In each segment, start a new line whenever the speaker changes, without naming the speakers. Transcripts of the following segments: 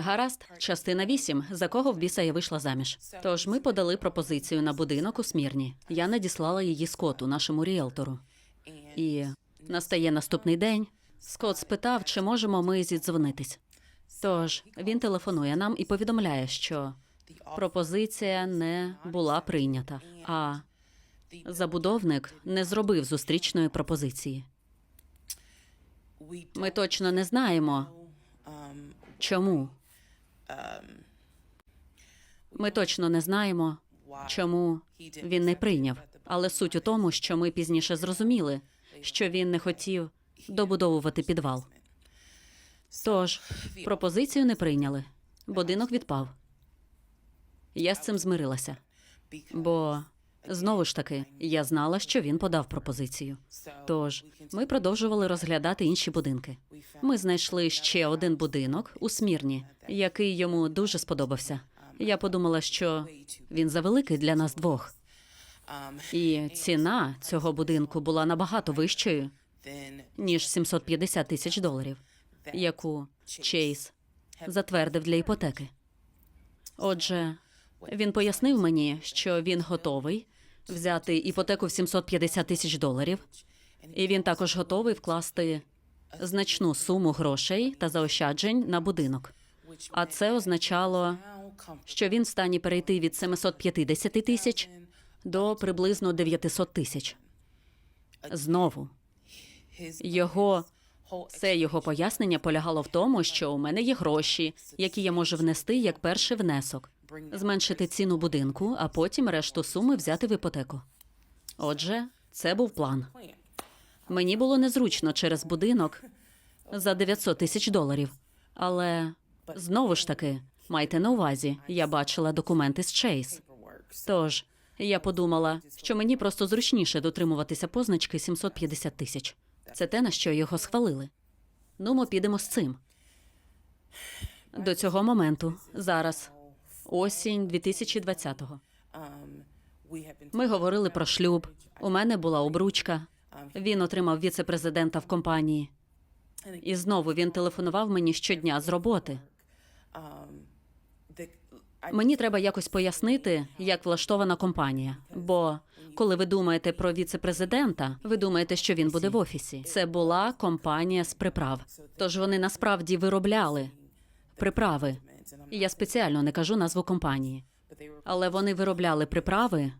Гаразд, частина 8. За кого в біса я вийшла заміж. Тож ми подали пропозицію на будинок у Смірні. Я надіслала її Скоту, нашому ріелтору. І настає наступний день. Скот спитав, чи можемо ми зідзвонитись. Тож він телефонує нам і повідомляє, що пропозиція не була прийнята, а забудовник не зробив зустрічної пропозиції. Ми точно не знаємо, чому. Ми точно не знаємо, чому він не прийняв. Але суть у тому, що ми пізніше зрозуміли, що він не хотів добудовувати підвал. Тож пропозицію не прийняли. Будинок відпав. Я з цим змирилася, бо знову ж таки я знала, що він подав пропозицію. Тож ми продовжували розглядати інші будинки. Ми знайшли ще один будинок у Смірні, який йому дуже сподобався. Я подумала, що він завеликий для нас двох. І ціна цього будинку була набагато вищою, ніж 750 тисяч доларів, яку Чейз затвердив для іпотеки. Отже, він пояснив мені, що він готовий взяти іпотеку в 750 тисяч доларів, і він також готовий вкласти значну суму грошей та заощаджень на будинок. А це означало, що він в стані перейти від 750 тисяч до приблизно 900 тисяч. Знову його це його пояснення полягало в тому, що у мене є гроші, які я можу внести як перший внесок, зменшити ціну будинку, а потім решту суми взяти в іпотеку. Отже, це був план. Мені було незручно через будинок за 900 тисяч доларів. Але знову ж таки, майте на увазі, я бачила документи з Чейз. Тож я подумала, що мені просто зручніше дотримуватися позначки 750 тисяч. Це те, на що його схвалили. Ну, ми підемо з цим. До цього моменту, зараз, осінь 2020-го. Ми говорили про шлюб. У мене була обручка. Він отримав віце-президента в компанії. І знову він телефонував мені щодня з роботи. Мені треба якось пояснити, як влаштована компанія. Бо коли ви думаєте про віце-президента, ви думаєте, що він буде в офісі. Це була компанія з приправ. Тож вони насправді виробляли приправи. І я спеціально не кажу назву компанії, але вони виробляли приправи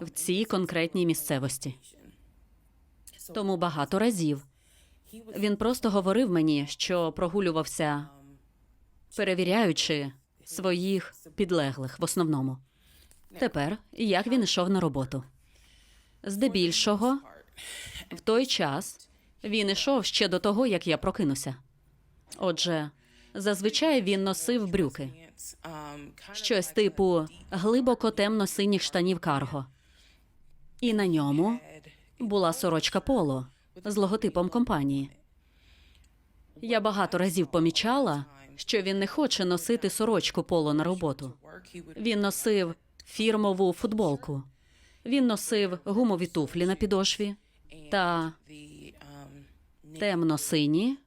в цій конкретній місцевості. Тому багато разів він просто говорив мені, що прогулювався, перевіряючи своїх підлеглих в основному. Тепер як він йшов на роботу? Здебільшого, в той час він ішов ще до того, як я прокинуся. Отже, зазвичай він носив брюки, щось типу глибоко темно-синіх штанів карго. І на ньому була сорочка поло з логотипом компанії. Я багато разів помічала, що він не хоче носити сорочку поло на роботу. Він носив фірмову футболку. Він носив гумові туфлі на підошві та темно-сині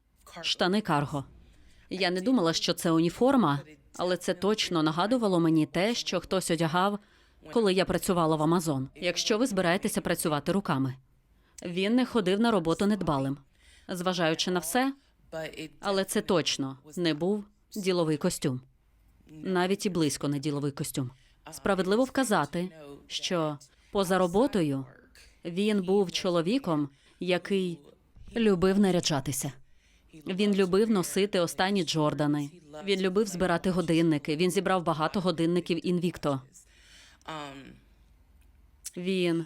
штани карго. Я не думала, що це уніформа, але це точно нагадувало мені те, що хтось одягав, коли я працювала в Амазон. Якщо ви збираєтеся працювати руками, він не ходив на роботу недбалим, зважаючи на все, але це точно не був діловий костюм, навіть і близько не діловий костюм. Справедливо вказати, що поза роботою він був чоловіком, який любив наряджатися. Він любив носити останні Джордани. Він любив збирати годинники. Він зібрав багато годинників інвікто. Він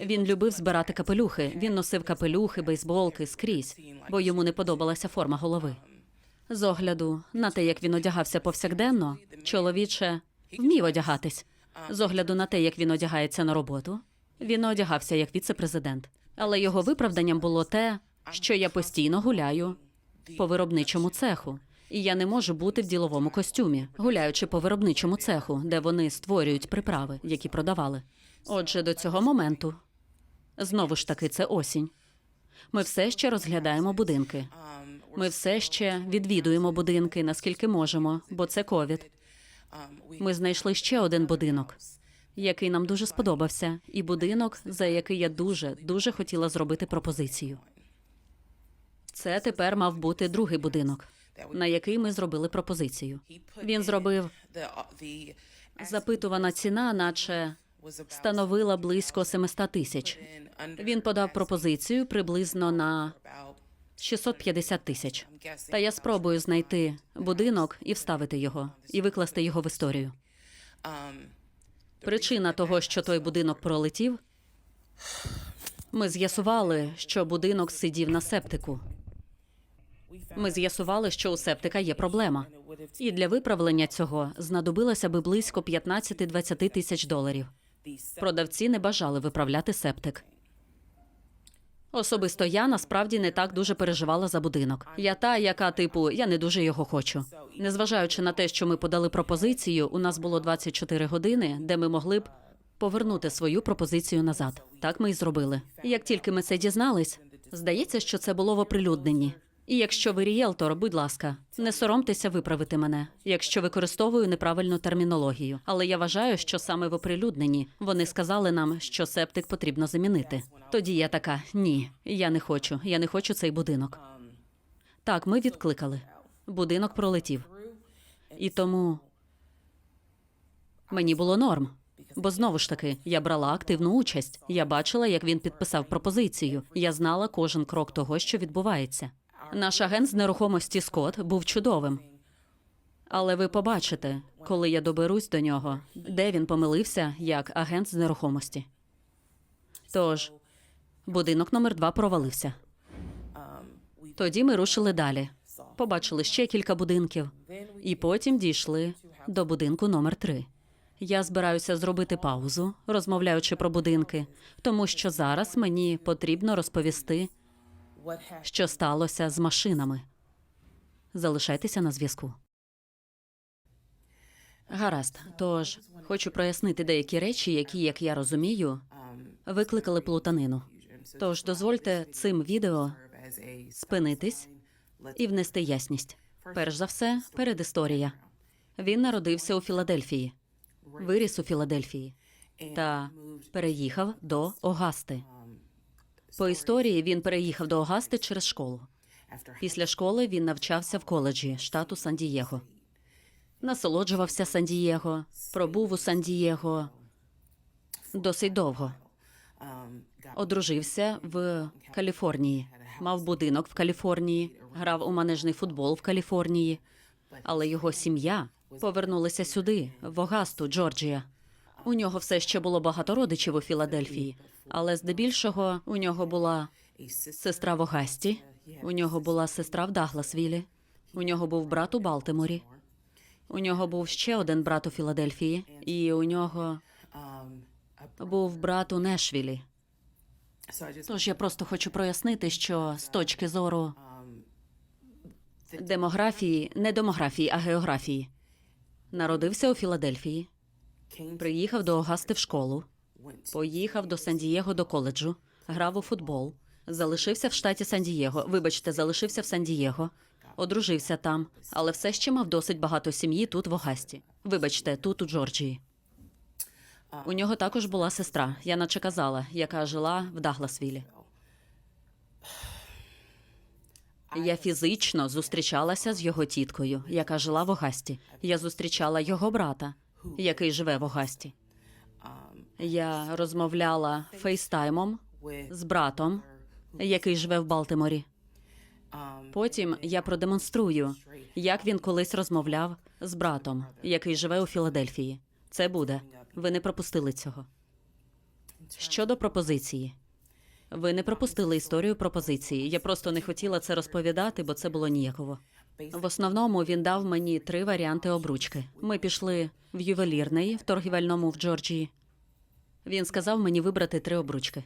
він любив збирати капелюхи. Він носив капелюхи, бейсболки скрізь, бо йому не подобалася форма голови. З огляду на те, як він одягався повсякденно, чоловіче вмів одягатись. З огляду на те, як він одягається на роботу, він одягався як віце-президент. Але його виправданням було те, що я постійно гуляю по виробничому цеху, і я не можу бути в діловому костюмі, гуляючи по виробничому цеху, де вони створюють приправи, які продавали. Отже, до цього моменту знову ж таки це осінь. Ми все ще розглядаємо будинки. Ми все ще відвідуємо будинки, наскільки можемо, бо це ковід. Ми знайшли ще один будинок, який нам дуже сподобався, і будинок, за який я дуже дуже хотіла зробити пропозицію. Це тепер мав бути другий будинок, на який ми зробили пропозицію. Він зробив запитувана ціна, наче становила близько 700 тисяч. Він подав пропозицію приблизно на 650 тисяч. Та я спробую знайти будинок і вставити його, і викласти його в історію. Причина того, що той будинок пролетів, ми з'ясували, що будинок сидів на септику. Ми з'ясували, що у септика є проблема. І для виправлення цього знадобилося би близько 15-20 тисяч доларів. Продавці не бажали виправляти септик. Особисто я насправді не так дуже переживала за будинок. Я та, яка типу, я не дуже його хочу. Незважаючи на те, що ми подали пропозицію, у нас було 24 години, де ми могли б повернути свою пропозицію назад. Так ми і зробили. Як тільки ми це дізнались, здається, що це було в оприлюдненні. І якщо ви рієлтор, будь ласка, не соромтеся виправити мене, якщо використовую неправильну термінологію. Але я вважаю, що саме в оприлюдненні вони сказали нам, що септик потрібно замінити. Тоді я така: ні, я не хочу, я не хочу цей будинок. Так, ми відкликали. Будинок пролетів. І тому мені було норм. Бо знову ж таки, я брала активну участь. Я бачила, як він підписав пропозицію. Я знала кожен крок того, що відбувається. Наш агент з нерухомості Скотт був чудовим. Але ви побачите, коли я доберусь до нього, де він помилився як агент з нерухомості. Тож, будинок номер два провалився. Тоді ми рушили далі. Побачили ще кілька будинків, і потім дійшли до будинку номер три. Я збираюся зробити паузу, розмовляючи про будинки, тому що зараз мені потрібно розповісти, що сталося з машинами. Залишайтеся на зв'язку. Гаразд. Тож хочу прояснити деякі речі, які, як я розумію, викликали плутанину. Тож дозвольте цим відео спинитись і внести ясність. Перш за все, передісторія. Він народився у Філадельфії, виріс у Філадельфії та переїхав до Огасти. По історії він переїхав до Огасти через школу. Після школи він навчався в коледжі штату Сан-Дієго. Насолоджувався Сан-Дієго, пробув у Сан-Дієго досить довго. Одружився в Каліфорнії, мав будинок в Каліфорнії, грав у манежний футбол в Каліфорнії, але його сім'я повернулася сюди, в Огасту, Джорджія. У нього все ще було багато родичів у Філадельфії, але здебільшого у нього була сестра в Огасті, у нього була сестра в Дагласвілі, у нього був брат у Балтиморі, у нього був ще один брат у Філадельфії, і у нього був брат у Нешвілі. Тож я просто хочу прояснити, що з точки зору демографії, не демографії, а географії, народився у Філадельфії, приїхав до Огасти в школу, поїхав до Сан-Дієго до коледжу, грав у футбол, залишився в штаті Сан-Дієго. Вибачте, залишився в Сан-Дієго, одружився там, але все ще мав досить багато сім'ї тут в Огасті. Вибачте, тут у Джорджії. У нього також була сестра, я наче казала, яка жила в Дагласвілі. Я фізично зустрічалася з його тіткою, яка жила в Огасті. Я зустрічала його брата, який живе в Огасті. Я розмовляла фейстаймом з братом, який живе в Балтиморі. Потім я продемонструю, як він колись розмовляв з братом, який живе у Філадельфії. Це буде. Ви не пропустили цього. Щодо пропозиції. Ви не пропустили історію пропозиції. Я просто не хотіла це розповідати, бо це було ніяково. В основному він дав мені три варіанти обручки. Ми пішли в ювелірний в торгівельному в Джорджії. Він сказав мені вибрати три обручки.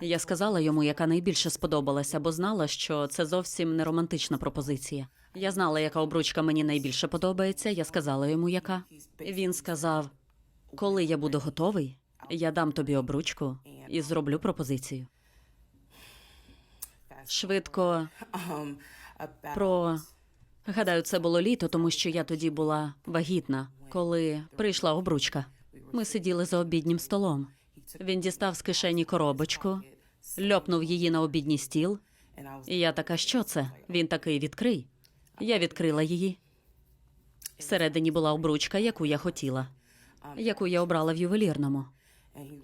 Я сказала йому, яка найбільше сподобалася, бо знала, що це зовсім не романтична пропозиція. Я знала, яка обручка мені найбільше подобається. Я сказала йому, яка. Він сказав: коли я буду готовий, я дам тобі обручку і зроблю пропозицію. Швидко Про гадаю, це було літо, тому що я тоді була вагітна, коли прийшла обручка. Ми сиділи за обіднім столом. Він дістав з кишені коробочку, льопнув її на обідній стіл. І я така, що це? Він такий відкрий. Я відкрила її. Всередині була обручка, яку я хотіла, яку я обрала в ювелірному.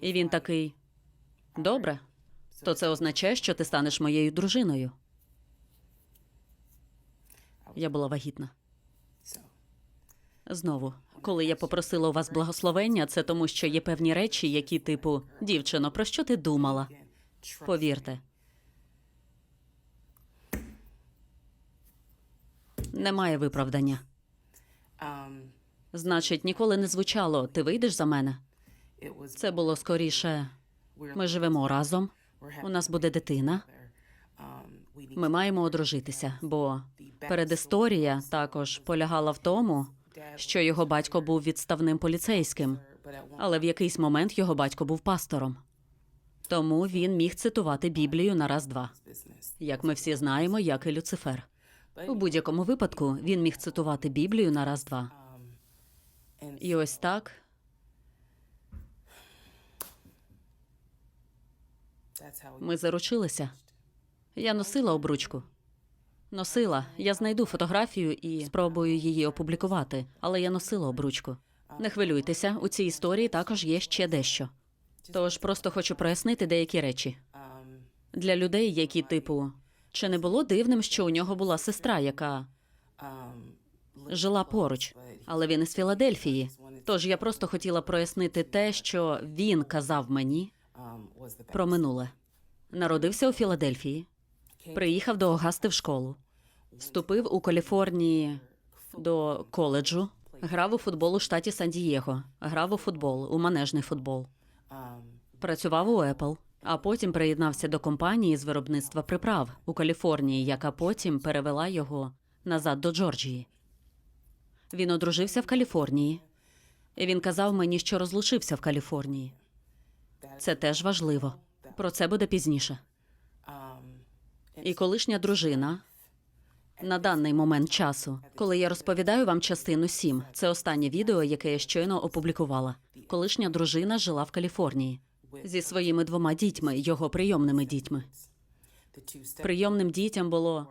І він такий: добре, то це означає, що ти станеш моєю дружиною. Я була вагітна. Знову, коли я попросила у вас благословення, це тому, що є певні речі, які, типу, дівчино, про що ти думала? Повірте. Немає виправдання. Значить, ніколи не звучало ти вийдеш за мене. Це було скоріше. Ми живемо разом. У нас буде дитина. Ми маємо одружитися, бо передісторія також полягала в тому, що його батько був відставним поліцейським, але в якийсь момент його батько був пастором. Тому він міг цитувати Біблію на раз-два. Як ми всі знаємо, як і Люцифер. У будь-якому випадку він міг цитувати Біблію на раз-два. І ось так ми заручилися. Я носила обручку. Носила. Я знайду фотографію і спробую її опублікувати, але я носила обручку. Не хвилюйтеся, у цій історії також є ще дещо. Тож просто хочу прояснити деякі речі для людей, які, типу, чи не було дивним, що у нього була сестра, яка жила поруч, але він із Філадельфії. Тож я просто хотіла прояснити те, що він казав мені про минуле. Народився у Філадельфії, приїхав до Огасти в школу, вступив у Каліфорнії до коледжу, грав у футбол у штаті Сан-Дієго, грав у футбол, у манежний футбол, працював у Apple, а потім приєднався до компанії з виробництва приправ у Каліфорнії, яка потім перевела його назад до Джорджії. Він одружився в Каліфорнії, і він казав мені, що розлучився в Каліфорнії. Це теж важливо. Про це буде пізніше. І колишня дружина на даний момент часу, коли я розповідаю вам частину 7, це останнє відео, яке я щойно опублікувала. Колишня дружина жила в Каліфорнії зі своїми двома дітьми, його прийомними дітьми. Прийомним дітям було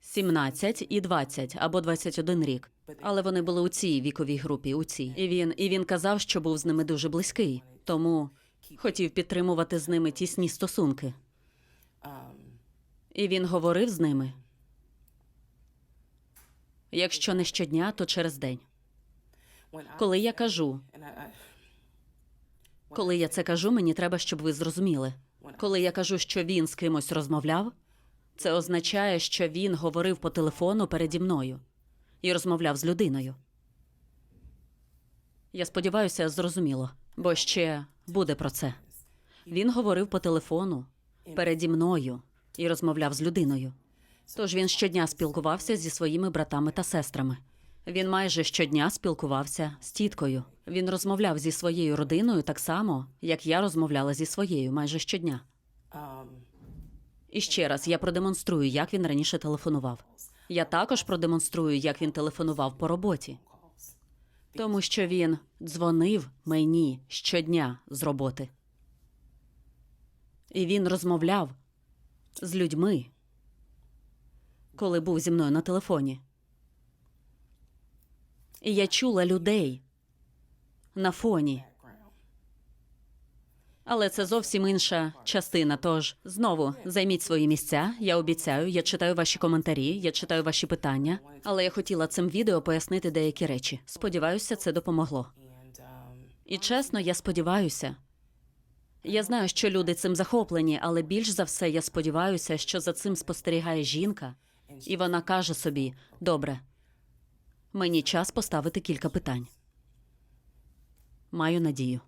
17 і 20 або 21 рік. Але вони були у цій віковій групі. У цій і він і він казав, що був з ними дуже близький, тому хотів підтримувати з ними тісні стосунки. І він говорив з ними. Якщо не щодня, то через день. Коли я кажу, коли я це кажу, мені треба, щоб ви зрозуміли. Коли я кажу, що він з кимось розмовляв, це означає, що він говорив по телефону переді мною і розмовляв з людиною. Я сподіваюся, зрозуміло, бо ще буде про це. Він говорив по телефону переді мною і розмовляв з людиною. Тож він щодня спілкувався зі своїми братами та сестрами. Він майже щодня спілкувався з тіткою. Він розмовляв зі своєю родиною так само, як я розмовляла зі своєю майже щодня. І ще раз я продемонструю, як він раніше телефонував. Я також продемонструю, як він телефонував по роботі, тому що він дзвонив мені щодня з роботи. І він розмовляв з людьми, коли був зі мною на телефоні. І я чула людей на фоні. Але це зовсім інша частина. Тож знову займіть свої місця. Я обіцяю, я читаю ваші коментарі, я читаю ваші питання. Але я хотіла цим відео пояснити деякі речі. Сподіваюся, це допомогло. І чесно, я сподіваюся. Я знаю, що люди цим захоплені, але більш за все я сподіваюся, що за цим спостерігає жінка, і вона каже собі: добре, мені час поставити кілька питань. Маю надію.